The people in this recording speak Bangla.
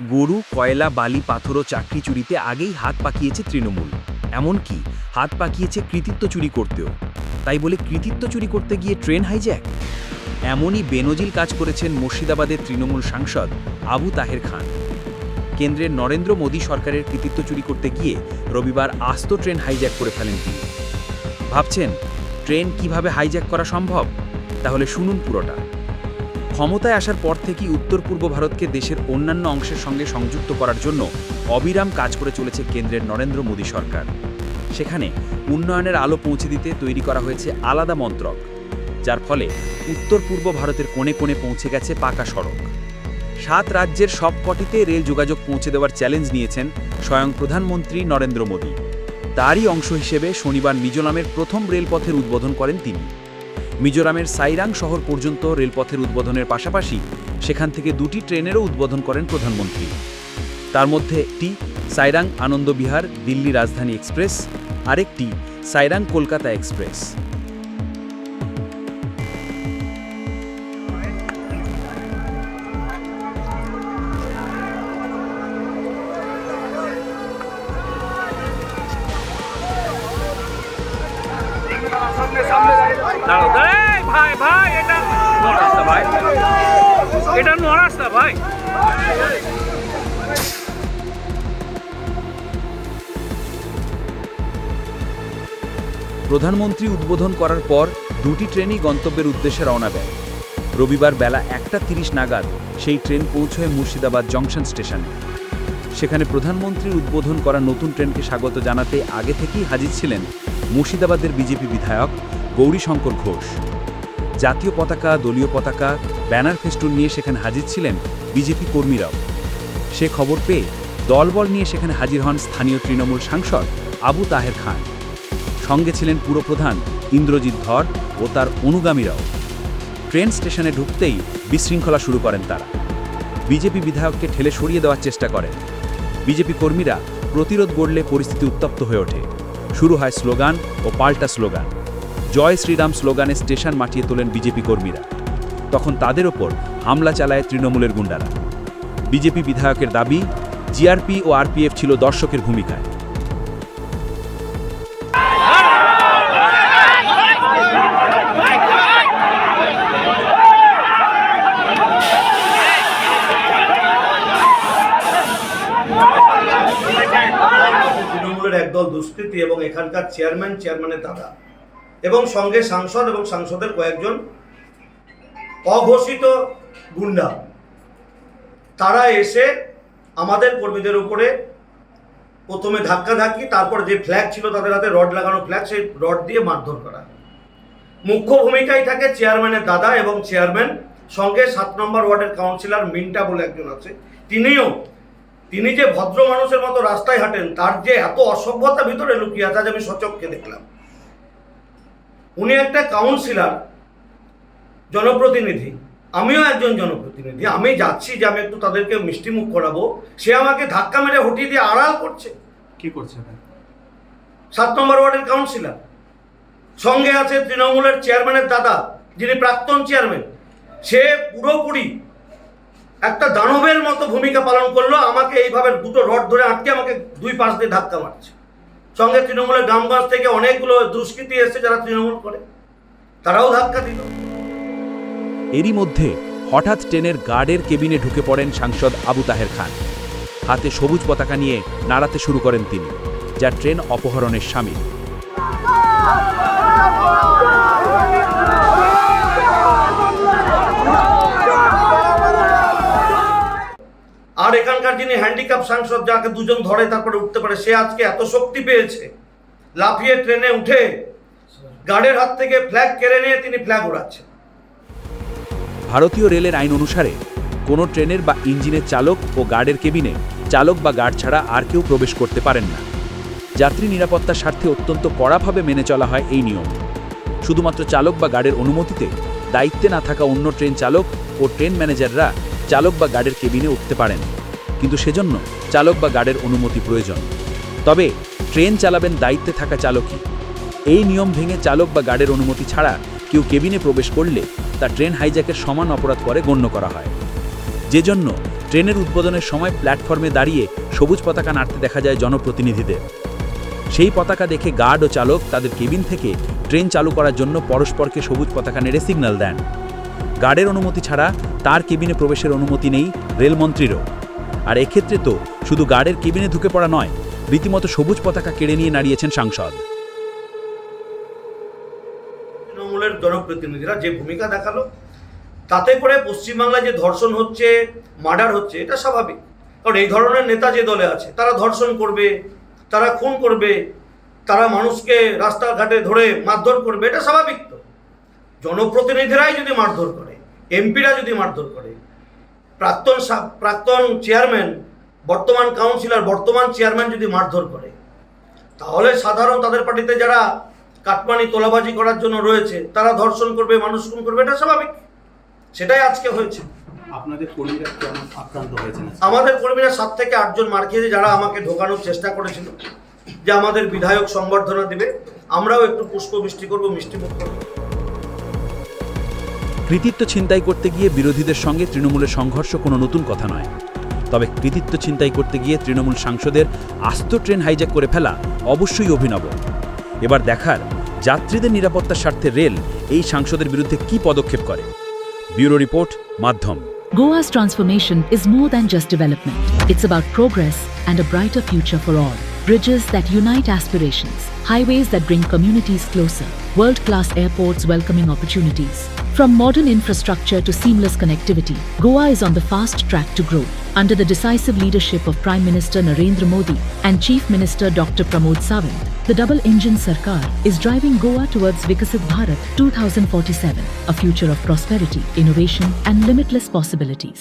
গরু, কয়লা, বালি, পাথর ও চাকরি চুরিতে আগেই হাত পাকিয়েছে তৃণমূল। এমনকি হাত পাকিয়েছে কৃতিত্ব চুরি করতেও। তাই বলে কৃতিত্ব চুরি করতে গিয়ে ট্রেন হাইজ্যাক? এমনই বেনজিল কাজ করেছেন মুর্শিদাবাদের তৃণমূল সাংসদ আবু তাহের খান। কেন্দ্রের নরেন্দ্র মোদী সরকারের কৃতিত্ব চুরি করতে গিয়ে রবিবার আস্ত ট্রেন হাইজ্যাক করে ফেলেন তিনি। ভাবছেন, ট্রেন কীভাবে হাইজ্যাক করা সম্ভব? তাহলে শুনুন পুরোটা। ক্ষমতায় আসার পর থেকেই উত্তর পূর্ব ভারতকে দেশের অন্যান্য অংশের সঙ্গে সংযুক্ত করার জন্য অবিরাম কাজ করে চলেছে কেন্দ্রের নরেন্দ্র মোদী সরকার। সেখানে উন্নয়নের আলো পৌঁছে দিতে তৈরি করা হয়েছে আলাদা মন্ত্রক, যার ফলে উত্তর পূর্ব ভারতের কোণে কোণে পৌঁছে গেছে পাকা সড়ক। সাত রাজ্যের সব কটিতে রেল যোগাযোগ পৌঁছে দেওয়ার চ্যালেঞ্জ নিয়েছেন স্বয়ং প্রধানমন্ত্রী নরেন্দ্র মোদী। তারই অংশ হিসেবে শনিবার মিজোরামের প্রথম রেলপথের উদ্বোধন করেন তিনি। মিজোরামের সাইরাং শহর পর্যন্ত রেলপথের উদ্বোধনের পাশাপাশি সেখান থেকে দুটি ট্রেনেরও উদ্বোধন করেন প্রধানমন্ত্রী। তার মধ্যে একটি সাইরাং আনন্দবিহার দিল্লি রাজধানী এক্সপ্রেস, আরেকটি সাইরাং কলকাতা এক্সপ্রেস। ভাই ভাই, এটা ভাই। এটা ভাই। প্রধানমন্ত্রী উদ্বোধন করার পর দুটি ট্রেনই গন্তব্যের উদ্দেশ্যে রওনা দেয়। রবিবার বেলা একটা তিরিশ নাগাদ সেই ট্রেন পৌঁছয় মুর্শিদাবাদ জংশন স্টেশনে। সেখানে প্রধানমন্ত্রীর উদ্বোধন করা নতুন ট্রেনকে স্বাগত জানাতে আগে থেকেই হাজির ছিলেন মুর্শিদাবাদের বিজেপি বিধায়ক গৌরীশঙ্কর ঘোষ। জাতীয় পতাকা, দলীয় পতাকা, ব্যানার ফেস্টুন নিয়ে সেখানে হাজির ছিলেন বিজেপি কর্মীরাও। সে খবর পেয়ে দলবল নিয়ে সেখানে হাজির হন স্থানীয় তৃণমূল সাংসদ আবু তাহের খান। সঙ্গে ছিলেন পুরপ্রধান ইন্দ্রজিৎ ধর ও তার অনুগামীরাও। ট্রেন স্টেশনে ঢুকতেই বিশৃঙ্খলা শুরু করেন তারা। বিজেপি বিধায়ককে ঠেলে সরিয়ে দেওয়ার চেষ্টা করেন। বিজেপি কর্মীরা প্রতিরোধ গড়লে পরিস্থিতি উত্তপ্ত হয়ে ওঠে। শুরু হয় স্লোগান ও পাল্টা স্লোগান। জয় শ্রীরাম স্লোগানে স্টেশন মাটিয়ে তোলেন বিজেপি কর্মীরা। তখন তাদের ওপর হামলা চালায় তৃণমূলের গুন্ডারা। বিজেপি বিধায়কের দাবি, জিআরপি ও আরপিএফ ছিল দর্শকের ভূমিকায়। তৃণমূলের একদল দুষ্কৃতী এবং এখানকার চেয়ারম্যান, চেয়ারম্যানের দাদা। এবং সঙ্গে সাংসদ এবং সাংসদের কয়েকজন অঘোষিত গুন্ডা। তারা এসে আমাদের কর্মীদের উপরে প্রথমে ধাক্কাধাক্কি তারপর যে ফ্ল্যাগ ছিল তাদের হাতে রড লাগানো ফ্ল্যাগ সেই রড দিয়ে মারধর করা। মুখ্য ভূমিকায় থাকে চেয়ারম্যানের দাদা এবং চেয়ারম্যান সঙ্গে সাত নম্বর ওয়ার্ডের কাউন্সিলর মিন্টা বলে একজন আছে। তিনিও, তিনি যে ভদ্র মানুষের মতো রাস্তায় হাঁটেন, তার যে এত অসভ্যতা ভিতরে লুকিয়ে আছে আজ আমি সচক্ষে দেখলাম। উনি একটা কাউন্সিলার জনপ্রতিনিধি। আমিও একজন জনপ্রতিনিধি। আমি যাচ্ছি যে আমি একটু তাদেরকে মিষ্টিমুখ করাবো। সে আমাকে ধাক্কা মেরে হটিয়ে দিয়ে আড়াল করছে। কি করছে সাত নম্বর ওয়ার্ডের কাউন্সিলর সঙ্গে আছে তৃণমূলের চেয়ারম্যানের দাদা যিনি প্রাক্তন চেয়ারম্যান সে পুরোপুরি একটা দানবের মতো ভূমিকা পালন করল। আমাকে এইভাবে দুটো রড ধরে আটকে আমাকে দুই পাশ দিয়ে ধাক্কা মারছে। সঙ্গে তৃণমূলের গ্রামগঞ্জ থেকে অনেকগুলো দুষ্কৃতি এসছে যারা তৃণমূল করে। তারাও ধাক্কা দিল। এরই মধ্যে হঠাৎ ট্রেনের গার্ডের কেবিনে ঢুকে পড়েন সাংসদ আবু তাহের খান। হাতে সবুজ পতাকা নিয়ে নাড়াতে শুরু করেন তিনি, যা ট্রেন অপহরণের সামিল। যিনি হ্যান্ডিক্যাপ সাংসদ যাকে দুজন ধরে তারপরে উঠতে পারে, সে আজকে এত শক্তি পেয়েছে। লাফিয়ে ট্রেনে উঠে গার্ডের হাত থেকে ফ্ল্যাগ কেড়ে নিয়ে তিনি ফ্ল্যাগ উড়াচ্ছেন ভারতীয় রেলের আইন অনুসারে, কোনো ট্রেনের বা ইঞ্জিনের চালক ও গার্ডের কেবিনে চালক বা গার্ড ছাড়া আর কেউ প্রবেশ করতে পারেন না। যাত্রী নিরাপত্তার স্বার্থে অত্যন্ত কড়াভাবে মেনে চলা হয় এই নিয়ম। শুধুমাত্র চালক বা গার্ডের অনুমতিতে দায়িত্বে না থাকা অন্য ট্রেন চালক ও ট্রেন ম্যানেজাররা চালক বা গার্ডের কেবিনে উঠতে পারেন। কিন্তু সেজন্য চালক বা গার্ডের অনুমতি প্রয়োজন। তবে ট্রেন চালাবেন দায়িত্বে থাকা চালকই। এই নিয়ম ভেঙে চালক বা গার্ডের অনুমতি ছাড়া কেউ কেবিনে প্রবেশ করলে তা ট্রেন হাইজ্যাকের সমান অপরাধ করে গণ্য করা হয়। যে জন্য ট্রেনের উদ্বোধনের সময় প্ল্যাটফর্মে দাঁড়িয়ে সবুজ পতাকা নাড়তে দেখা যায় জনপ্রতিনিধিদের। সেই পতাকা দেখে গার্ড ও চালক তাদের কেবিন থেকে ট্রেন চালু করার জন্য পরস্পরকে সবুজ পতাকা নেড়ে সিগন্যাল দেন। গার্ডের অনুমতি ছাড়া তার কেবিনে প্রবেশের অনুমতি নেই রেলমন্ত্রীরও। আর এক্ষেত্রে তো শুধু গার্ডের কেবিনে ঢুকে পড়া নয়, রীতিমতো সবুজ পতাকা কেড়ে নিয়ে নাড়িয়েছেন সাংসদ। তৃণমূলের জনপ্রতিনিধিরা যে ভূমিকা দেখাল, তাতে করে পশ্চিমবাংলায় যে ধর্ষণ হচ্ছে, মার্ডার হচ্ছে, এটা স্বাভাবিক। কারণ এই ধরনের নেতা যে দলে আছে, তারা ধর্ষণ করবে, তারা খুন করবে, তারা মানুষকে রাস্তাঘাটে ধরে মারধর করবে, এটা স্বাভাবিক তো। জনপ্রতিনিধিরাই যদি মারধর করে, এমপিরা যদি মারধর করে প্রাক্তন প্রাক্তন চেয়ারম্যান বর্তমান কাউন্সিলর বর্তমান চেয়ারম্যান যদি মারধর করে তাহলে সাধারণ তাদের পার্টিতে যারা কাটমানি তোলাবাজি করার জন্য রয়েছে তারা ধর্ষণ করবে মানুষ খুন করবে এটা স্বাভাবিক। সেটাই আজকে হয়েছে। আপনাদের কর্মীরা আক্রান্ত আমাদের কর্মীরা সাত থেকে আটজন মার খেয়েছে যারা আমাকে ঢোকানোর চেষ্টা করেছিল যে আমাদের বিধায়ক সংবর্ধনা দিবে। আমরাও একটু পুষ্প বৃষ্টি করব মিষ্টিমুখ করব। কৃতিত্ব ছিনতাই করতে গিয়ে বিরোধীদের সঙ্গে তৃণমূলের সংঘর্ষ কোনো নতুন কথা নয় তবে কৃতিত্ব ছিনতাই করতে গিয়ে তৃণমূল সাংসদের আস্ত ট্রেন হাইজ্যাক করে ফেলা অবশ্যই অভিনব এবার দেখার যাত্রীদের নিরাপত্তার স্বার্থে রেল এই সাংসদের বিরুদ্ধে কী পদক্ষেপ করে ব্যুরো রিপোর্ট মাধ্যম Goa's transformation is more than just development. It's about progress and a brighter future for all. Bridges that unite aspirations, highways that bring communities closer, world class airports welcoming opportunities. From modern infrastructure to seamless connectivity, Goa is on the fast track to grow. Under the decisive leadership of Prime Minister Narendra Modi and Chief Minister Dr. Pramod Sawant, the double engine Sarkar is driving Goa towards Vikasit Bharat 2047, a future of prosperity, innovation, and limitless possibilities.